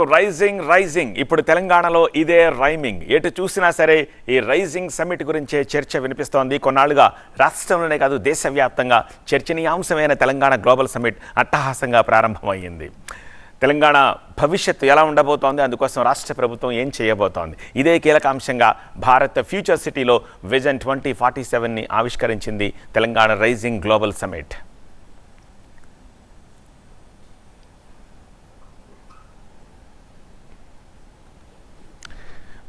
Back rising rising ఇప్పుడు తెలంగాణలో ఇదే రైమింగ్ ఎటు చూసినా సరే ఈ రైజింగ్ సమ్మిట్ గురించే చర్చ వినిపిస్తోంది. కొన్నాళ్ళుగా రాష్ట్రంలోనే కాదు దేశవ్యాప్తంగా చర్చనీయాంశమైన తెలంగాణ గ్లోబల్ సమ్మిట్ అట్టహాసంగా ప్రారంభమైంది తెలంగాణ భవిష్యత్తు ఎలా ఉండబోతోంది? అందుకోసం రాష్ట్ర ప్రభుత్వం ఏం చేయబోతోంది? ఇదే కీలక అంశంగా భారత్ ఫ్యూచర్ సిటీలో విజన్ ట్వంటీ ఫార్టీ సెవెన్ని ఆవిష్కరించింది తెలంగాణ రైజింగ్ గ్లోబల్ సమ్మిట్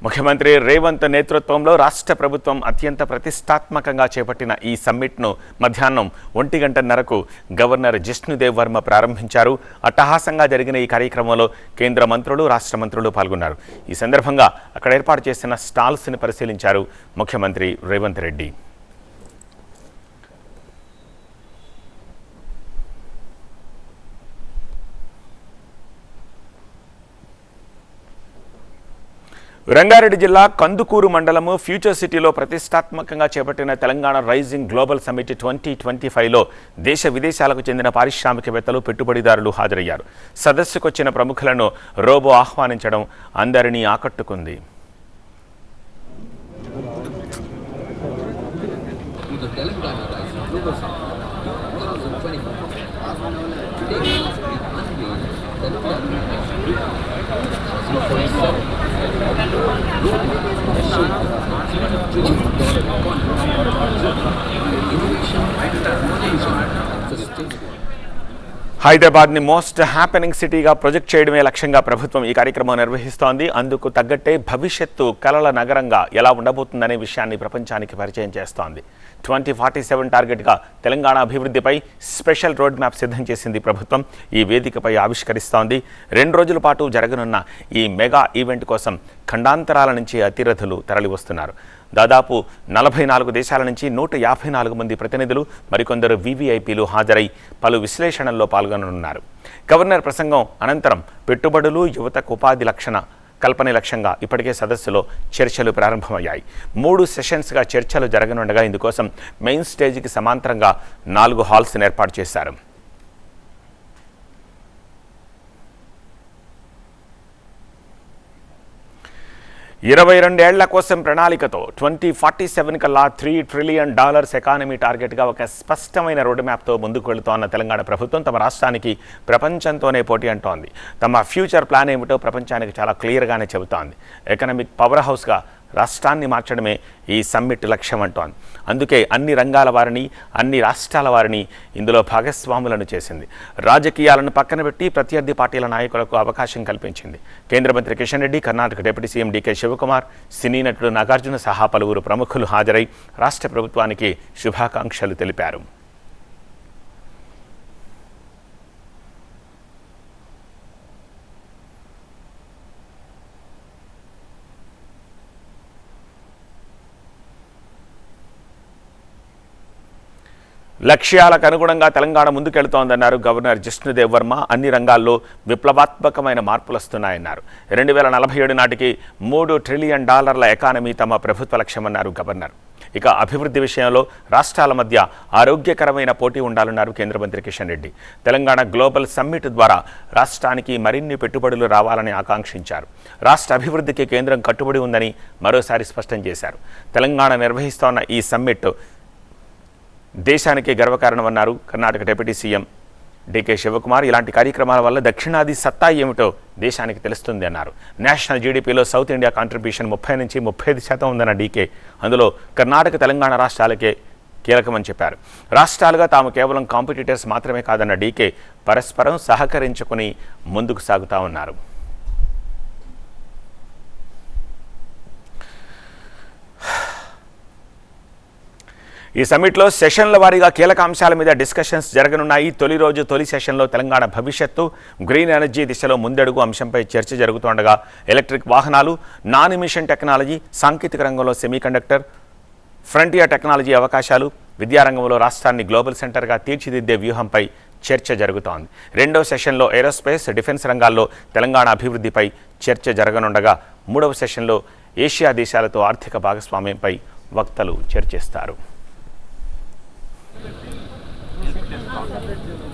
ముఖ్యమంత్రి రేవంత్ నేతృత్వంలో రాష్ట్ర ప్రభుత్వం అత్యంత ప్రతిష్టాత్మకంగా చేపట్టిన ఈ సమ్మిట్ను మధ్యాహ్నం ఒంటి గంటన్నరకు గవర్నర్ జిష్ణుదేవ్ వర్మ ప్రారంభించారు. అట్టహాసంగా జరిగిన ఈ కార్యక్రమంలో కేంద్ర మంత్రులు రాష్ట్ర మంత్రులు పాల్గొన్నారు. ఈ సందర్భంగా అక్కడ ఏర్పాటు చేసిన స్టాల్స్ని పరిశీలించారు ముఖ్యమంత్రి రేవంత్ రెడ్డి. రంగారెడ్డి జిల్లా కందుకూరు మండలము ఫ్యూచర్ సిటీలో ప్రతిష్టాత్మకంగా చేపట్టిన Telangana rising global summit twenty twenty ఫైవ్లో దేశ విదేశాలకు చెందిన పారిశ్రామికవేత్తలు పెట్టుబడిదారులు హాజరయ్యారు. సదస్సుకొచ్చిన ప్రముఖులను రోబో ఆహ్వానించడం అందరినీ ఆకట్టుకుంది. హైదరాబాద్ని మోస్ట్ హ్యాపెనింగ్ సిటీగా ప్రొజెక్ట్ చేయడమే లక్ష్యంగా ప్రభుత్వం ఈ కార్యక్రమం నిర్వహిస్తోంది. అందుకు తగ్గట్టే భవిష్యత్తు కళల నగరంగా ఎలా ఉండబోతుందనే విషయాన్ని ప్రపంచానికి పరిచయం చేస్తోంది. ట్వంటీ ఫార్టీ సెవెన్ టార్గెట్గా తెలంగాణ అభివృద్ధిపై స్పెషల్ రోడ్ మ్యాప్ సిద్ధం చేసింది ప్రభుత్వం. ఈ వేదికపై ఆవిష్కరిస్తోంది. రెండు రోజుల పాటు జరగనున్న ఈ మెగా ఈవెంట్ కోసం ఖండాంతరాల నుంచి అతిరథులు తరలివస్తున్నారు. దాదాపు నలభై నాలుగు దేశాల నుంచి నూట యాభై నాలుగు మంది ప్రతినిధులు మరికొందరు వీవీఐపీలు హాజరై పలు విశ్లేషణల్లో పాల్గొననున్నారు. గవర్నర్ ప్రసంగం అనంతరం పెట్టుబడులు యువతకు ఉపాధి లక్షణ కల్పన లక్ష్యంగా ఇప్పటికే సదస్సులో చర్చలు ప్రారంభమయ్యాయి. మూడు సెషన్స్గా చర్చలు జరగనుండగా ఇందుకోసం మెయిన్ స్టేజ్కి సమాంతరంగా నాలుగు హాల్స్ని ఏర్పాటు చేశారు. ఇరవై రెండేళ్ళ కోసం ప్రణాళికతో ట్వంటీ ఫార్టీ సెవెన్ కల్లా త్రీ ట్రిలియన్ డాలర్స్ ఎకానమీ టార్గెట్గా ఒక స్పష్టమైన రోడ్ మ్యాప్తో ముందుకు వెళుతోన్న తెలంగాణ ప్రభుత్వం తమ రాష్ట్రానికి ప్రపంచంతోనే పోటీ అంటోంది. తమ ఫ్యూచర్ ప్లాన్ ఏమిటో ప్రపంచానికి చాలా క్లియర్గానే చెబుతోంది. ఎకనామిక్ పవర్ హౌస్గా రాష్ట్రాన్ని మార్చడమే ఈ సమ్మిట్ లక్ష్యం అంటోంది. అందుకే అన్ని రంగాల వారిని అన్ని రాష్ట్రాల వారిని ఇందులో భాగస్వాములను చేసింది. రాజకీయాలను పక్కన పెట్టి ప్రత్యర్థి పార్టీల నాయకులకు అవకాశం కల్పించింది. కేంద్ర మంత్రి Kishan Reddy Karnataka deputy CM DK Shivakumar cine నటుడు నాగార్జున సహా పలువురు ప్రముఖులు హాజరై రాష్ట్ర ప్రభుత్వానికి శుభాకాంక్షలు తెలిపారు. లక్ష్యాలకు అనుగుణంగా తెలంగాణ ముందుకెళ్తోందన్నారు గవర్నర్ జిష్ణుదేవ్ వర్మ. అన్ని రంగాల్లో విప్లవాత్మకమైన మార్పులు వస్తున్నాయన్నారు. రెండు వేల నలభై ఏడు నాటికి మూడు ట్రిలియన్ డాలర్ల ఎకానమీ తమ ప్రభుత్వ లక్ష్యమన్నారు గవర్నర్. ఇక అభివృద్ధి విషయంలో రాష్ట్రాల మధ్య ఆరోగ్యకరమైన పోటీ ఉండాలన్నారు కేంద్ర మంత్రి కిషన్ రెడ్డి. తెలంగాణ గ్లోబల్ సమ్మిట్ ద్వారా రాష్ట్రానికి మరిన్ని పెట్టుబడులు రావాలని ఆకాంక్షించారు. రాష్ట్ర అభివృద్ధికి కేంద్రం కట్టుబడి ఉందని మరోసారి స్పష్టం చేశారు. తెలంగాణ నిర్వహిస్తోన్న ఈ సమ్మిట్ దేశానికి గర్వకారణమన్నారు Karnataka deputy CM D K Shivakumar. ఇలాంటి కార్యక్రమాల వల్ల దక్షిణాది సత్తా ఏమిటో దేశానికి తెలుస్తుంది అన్నారు. నేషనల్ జీడీపీలో సౌత్ ఇండియా కాంట్రిబ్యూషన్ ముప్పై నుంచి ముప్పై ఐదు శాతం ఉందన్న డీకే. అందులో కర్ణాటక తెలంగాణ రాష్ట్రాలకే కీలకమని చెప్పారు. రాష్ట్రాలుగా తాము కేవలం కాంపిటీటర్స్ మాత్రమే కాదన్న డీకే పరస్పరం సహకరించుకుని ముందుకు సాగుతా ఉన్నారు. ఈ సమ్మిట్లో సెషన్ల వారీగా కీలక అంశాల మీద డిస్కషన్స్ జరగనున్నాయి. తొలి రోజు తొలి సెషన్లో తెలంగాణ భవిష్యత్తు గ్రీన్ ఎనర్జీ దిశలో ముందడుగు అంశంపై చర్చ జరుగుతుండగా ఎలక్ట్రిక్ వాహనాలు నాన్ ఎమిషన్ టెక్నాలజీ సాంకేతిక రంగంలో సెమీకండక్టర్ ఫ్రంటియర్ టెక్నాలజీ అవకాశాలు విద్యారంగంలో రాష్ట్రాన్ని గ్లోబల్ సెంటర్గా తీర్చిదిద్దే వ్యూహంపై చర్చ జరుగుతోంది. రెండో సెషన్లో ఏరోస్పేస్ డిఫెన్స్ రంగాల్లో తెలంగాణ అభివృద్ధిపై చర్చ జరగనుండగా మూడవ సెషన్లో ఏషియా దేశాలతో ఆర్థిక భాగస్వామ్యంపై వక్తలు చర్చిస్తారు. Thank you.